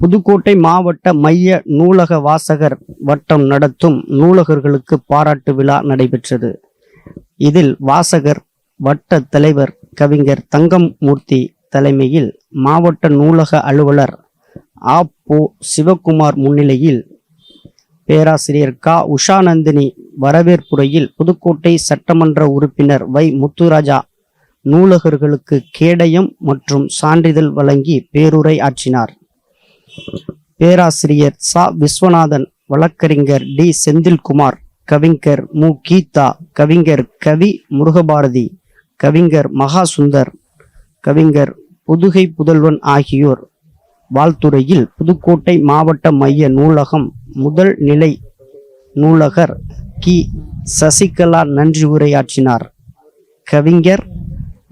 புதுக்கோட்டை மாவட்ட மைய நூலக வாசகர் வட்டம் நடத்தும் நூலகர்களுக்கு பாராட்டு விழா நடைபெற்றது. இதில் வாசகர் வட்ட தலைவர் கவிஞர் தங்கம்மூர்த்தி தலைமையில் மாவட்ட நூலக அலுவலர் ஆ போ சிவகுமார் முன்னிலையில் பேராசிரியர் க. உஷாநந்தினி வரவேற்புரையில் புதுக்கோட்டை சட்டமன்ற உறுப்பினர் வை. முத்துராஜா நூலகர்களுக்கு கேடயம் மற்றும் சான்றிதழ் வழங்கி பேருரை ஆற்றினார். பேராசிரியர் சா. விஸ்வநாதன் வழக்கறிஞர் டி. செந்தில்குமார் கவிஞர் மு. கீதா கவிஞர் கவி. முருகபாரதி கவிஞர் மகாசுந்தர் கவிஞர் புதுகை புதல்வன் ஆகியோர். வாழ்த்துறையில் புதுக்கோட்டை மாவட்ட மைய நூலகம் முதல் நிலை நூலகர் கி. சசிகலா நன்றி உரையாற்றினார். கவிஞர்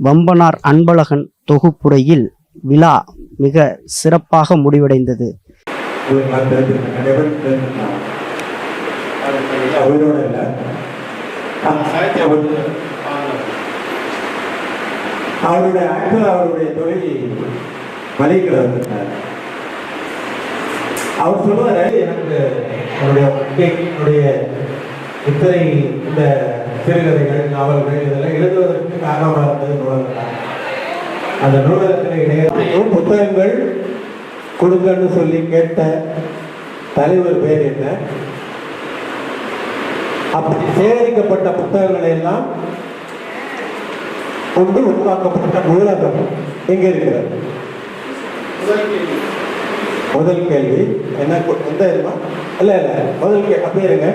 வம்பனார் அன்பழகன் தொகுப்புரையில் விழா மிக சிறப்பாக முடிவடைந்தது. அவருடைய ஆக்சுவல் அவருடைய தொழில் மளிகையில் அவர் சொல்லுவார் எனக்கு என்னுடைய என்னுடைய இத்தனை இந்த சிறுகதைகள் நாவல்கள் இதெல்லாம் எழுதுவதற்கு காரணமாக இருந்தது நூலகம் தான் அந்த நூலகத்தில் இடையே புத்தகங்கள் கொடுங்கன்னு சொல்லி கேட்ட தலைவர் பேர் என்ன? அப்படி சேகரிக்கப்பட்ட புத்தகங்களை எல்லாம் கொண்டு உருவாக்கப்பட்ட நூலகம் எங்க இருக்கிறது? முதல் கேள்வி. என்ன எந்த இல்ல இல்ல. முதல் கேள்வி அப்படியே இருங்க.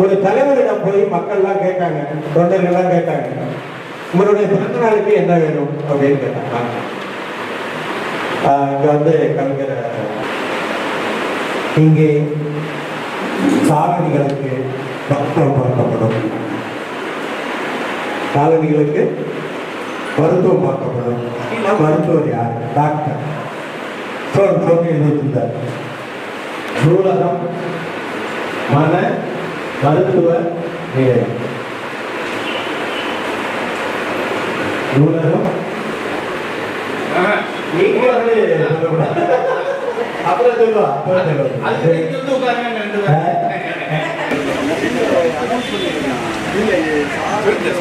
ஒரு தலைவரிடம் போய் மக்கள்லாம் கேட்டாங்க தொண்டர்கள்லாம் கேட்டாங்க உங்களுடைய பிறந்த நாளுக்கு என்ன வேணும்? அப்படின்னு கேட்டாங்க. இங்க வந்து கவிஞர் இங்கே சாரணிகளுக்கு மருத்துவம் பார்க்கப்படும். காலனிகளுக்கு மருத்துவம் பார்க்கப்படும். மருத்துவர் யார்? டாக்டர். சொல் சொல்லி எழுதியிருந்தார். நூலகம் மன மருத்துவ நிலையம் நூலகம். அப்புறம் சொல்லுவா அப்புறம் சொல்லுவா அடுத்து நிறுவனை கலந்து ஆசிரியர் வழங்கியிருக்கிறது அவர்கள்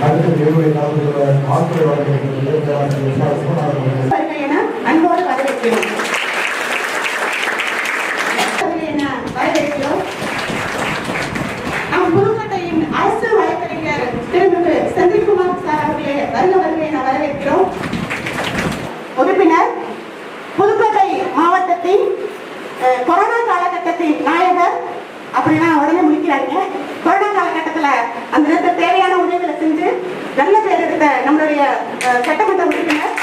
என அன்போடு வரவேற்கிறோம் அவர்கள் என வரவேற்கிறோம் நம் புதுக்கோட்டையின் அரசு வழக்கறிஞர் திருமிகு செந்தில்குமார் சார் அவர்களே வருக வருக என வரவேற்கிறோம் உறுப்பினர் புதுக்கோட்டை மாவட்டத்தின் அஹ், கொரோனா காலகட்டத்தின் நாயகர் அப்படின்னா உடனே முடிக்கிறாங்க கொரோனா காலகட்டத்தில் அந்த நேரத்தில் தேவையான உதவிகளை செஞ்சு நல்ல பேர் எடுத்த நம்மளுடைய அஹ், சட்டமன்ற உறுப்பினர்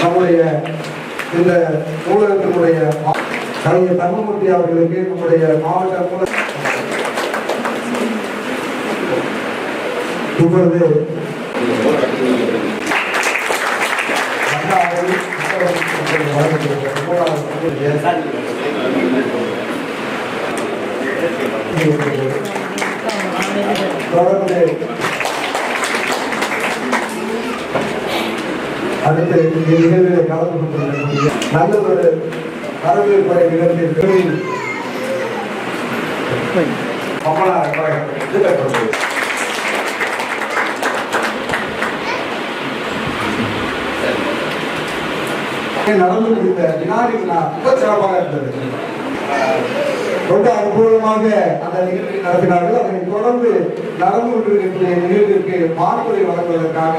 நம்முடைய இந்த நூலகத்தினுடைய தர்மமூர்த்தி அவர்களுக்கு நம்முடைய மாவட்ட நூலக இப்பொழுது தொடர்ந்து அடுத்த நிகழ்வில் கலந்து கொண்டிருக்கக்கூடிய நல்ல ஒரு வரவேற்பை படை கமலா நடந்து முடிந்த வினாடி வினா ரொம்ப சிறப்பாக இருந்தது ரொம்ப அற்புதமாக அந்த நிகழ்ச்சி நடத்தினார்கள் அதனை தொடர்ந்து நடந்து கொண்டிருக்கக்கூடிய நிகழ்விற்கு பார்ப்பதை வழங்குவதற்காக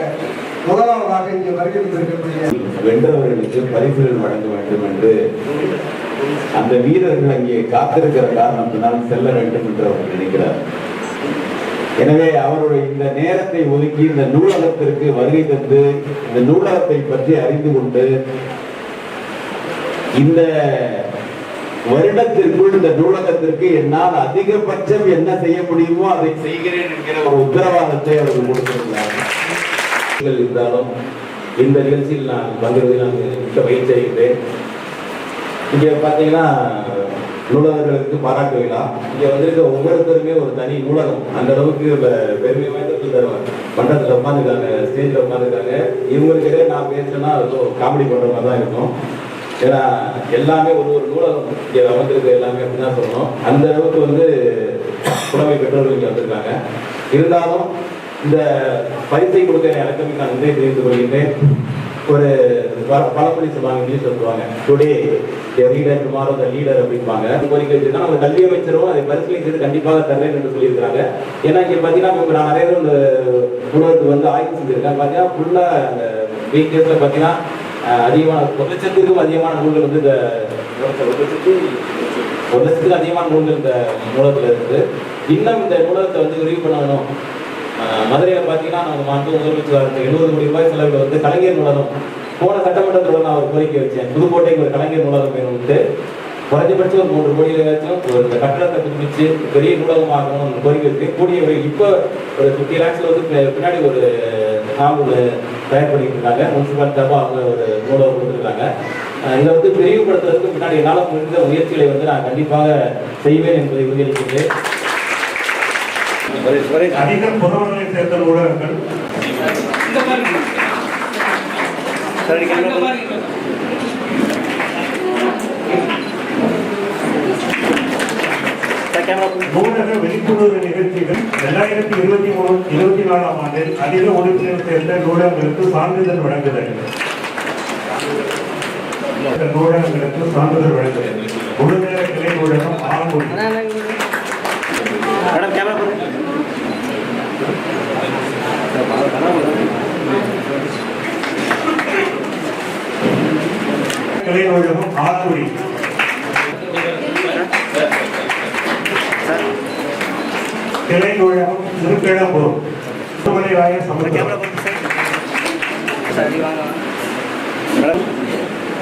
முதலாவதாக இங்கே வருகை தந்திருக்கக்கூடிய வென்றவர்களுக்கு பரிசுகள் வழங்க வேண்டும் என்று அந்த வீரர்கள் அங்கே காத்திருக்கிற காரணத்தினால் செல்ல வேண்டும் என்று அவர் நினைக்கிறார். எனவே அவருடைய இந்த நேரத்தை ஒதுக்கி இந்த நூலகத்திற்கு வருகை தந்து இந்த நூலகத்தை பற்றி அறிந்து கொண்டு இந்த வருடத்திற்குள் இந்த நூலகத்திற்கு என்னால் அதிகபட்சம் என்ன செய்ய முடியுமோ அதை செய்கிறேன் என்கிற ஒரு உத்தரவாதத்தை அவர்கள் கொடுத்திருந்தார்கள் இருந்தாலும் இந்த நிகழ்ச்சியில் நான் பங்கேற்பதில் நான் மிக்க மகிழ்ச்சி அடைகிறேன் இங்கே பார்த்தீங்கன்னா நூலகர்களுக்கு பாராட்டு விழா. இங்கே வந்திருக்க ஒவ்வொருத்தருமே ஒரு தனி நூலகம். அந்த அளவுக்கு பெருமை வாய்ந்த இந்த மண்டலத்துல உட்காந்துருக்காங்க ஸ்டேஜில் உட்காந்துருக்காங்க இவங்களுக்கிடையே நான் பேசுனா ஏதோ காமெடி பண்ணுற மாதிரி தான் இருக்கும். ஏன்னா எல்லாமே ஒரு ஒரு நூலகம். இங்கே வந்திருக்க எல்லாமே அப்படிதான் சொல்லணும். அந்த அளவுக்கு வந்து புலமை பெற்றோர்கள் இங்கே வந்திருக்காங்க. இருந்தாலும் இந்த பரிசை கொடுக்க எனக்கு நான் நன்றி தெரிவித்துக் கொள்கின்றேன். ஒரு பழமொழி சொல்லுவாங்க. சொல்லுவாங்க today leader tomorrow the leader அப்படிம்பாங்க. கோரிக்கை நம்ம கல்வி அமைச்சரும் அதை பரிசீலனை செய்து கண்டிப்பாக தரேன் என்று சொல்லியிருக்காங்க ஏன்னா இங்க பாத்தீங்கன்னா இப்ப நான் நிறைய தடவை இந்த உணவுக்கு வந்து ஆய்வு செஞ்சிருக்கேன். பாத்தீங்கன்னா ஃபுல்லா அந்த வீக்கேஸ்ல பாத்தீங்கன்னா அஹ், அதிகமான ஒரு லட்சத்துக்கும் அதிகமான நூல்கள் வந்து இந்த ஒரு லட்சத்து ஒரு லட்சத்துக்கு அதிகமான நூல்கள் இந்த நூலகத்துல இருக்குது இன்னும் இந்த நூலகத்தை வந்து விரிவு பண்ணணும் மதுரையில் பார்த்தீங்கன்னா நான் மாண்பு முதலமைச்சர் அந்த எழுபது கோடி ரூபாய் செலவில் வந்து கலைஞர் நூலகம் போன சட்டமன்றத்தில் நான் ஒரு கோரிக்கை வச்சேன் புதுக்கோட்டைக்கு ஒரு கலைஞர் நூலகம் வேணும்ட்டு குறைஞ்சபட்சம் ஒரு மூன்று கோடியிலாச்சும் ஒரு இந்த புதுப்பிச்சு பெரிய நூலகம் கோரிக்கை இருக்கு. கூடிய இப்போ ஒரு ஃபிஃப்டி லேக்ஸில் வந்து பி- பின்னாடி ஒரு ஹால் ஒன்று தயார் பண்ணிட்டு இருக்காங்க. முனிசிபாலிட்டி சார்பாக அவங்க ஒரு நூலகம் கொடுத்துருக்காங்க. இதை வந்து விரிவுபடுத்துறதுக்கு முன்னாடி என்னால் முடிந்த முயற்சிகளை வந்து நான் கண்டிப்பாக செய்வேன் என்பதை உறுதியளிக்கின்றேன். அதிக புறவர்களை சேர்ந்த ஊடகங்கள். ஊடக விழிப்புணர்வு நிகழ்ச்சிகள் இரண்டாயிரத்தி இருபத்தி மூணு இருபத்தி நாலாம் ஆண்டில் அதிக உறுப்பினர் சேர்ந்த ஊடகங்களுக்கு சான்றிதழ் வழங்குதல் ஊடகங்களுக்கு சான்றிதழ் வழங்குதல் முழுநேர கிளை ஊடகம் ஆரம்பம். மேடம் கேமரா போடுங்க கிளை ஊடகம் ஆலங்குடி கிளை ஊடகம் திருக்கிழம்பூர் திருமலைராய சமுத்திரம்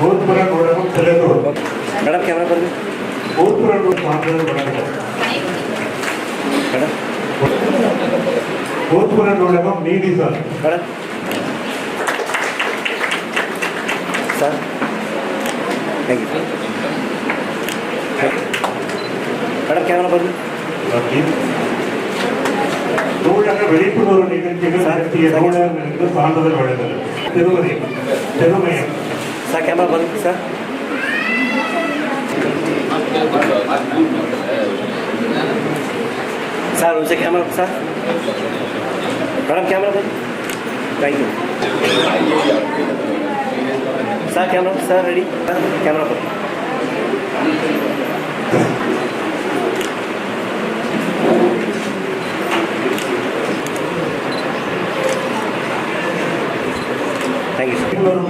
ஊர்ப்புற ஊடகம் திருத்தூர் மேடம் கேமரா பாருங்க ஊர்ப்புற ஊடகம் சான்றிதழ் வழங்குதல் மேடம் ஊர்ப்புற ஊடகம் நீதி sir madam sir thank you madam camera பாருங்க ஊடக விழிப்புணர்வு நிகழ்ச்சிகள் நடத்திய ஊடகங்களுக்கு சான்றிதழ் வழங்குதல் திருமதி திருமயம் சார் கேமரா பாருங்க சார் சார் உங்க கேமரா சார் மேடம் கேமரா பாருங்க thank you sir camera sir ready camera பாருங்க தேங்க்யூ சார் முதல்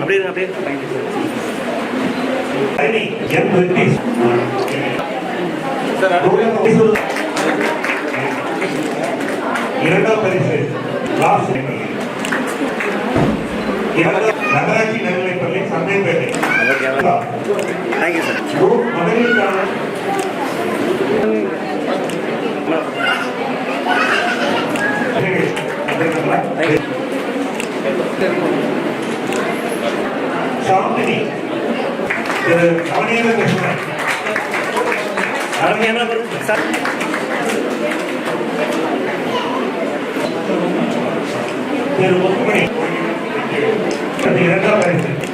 அப்படியே அப்படியே. தேங்க்யூ சார் இரண்டாம் பரிசு நகராட்சி நடுநிலைப்பள்ளி சந்தைப்பேட்டை. சார் மகளிருக்கான சாந்தினி திரு நவநீத கிருஷ்ணன் மேடம் கேமரா பாருங்க சார்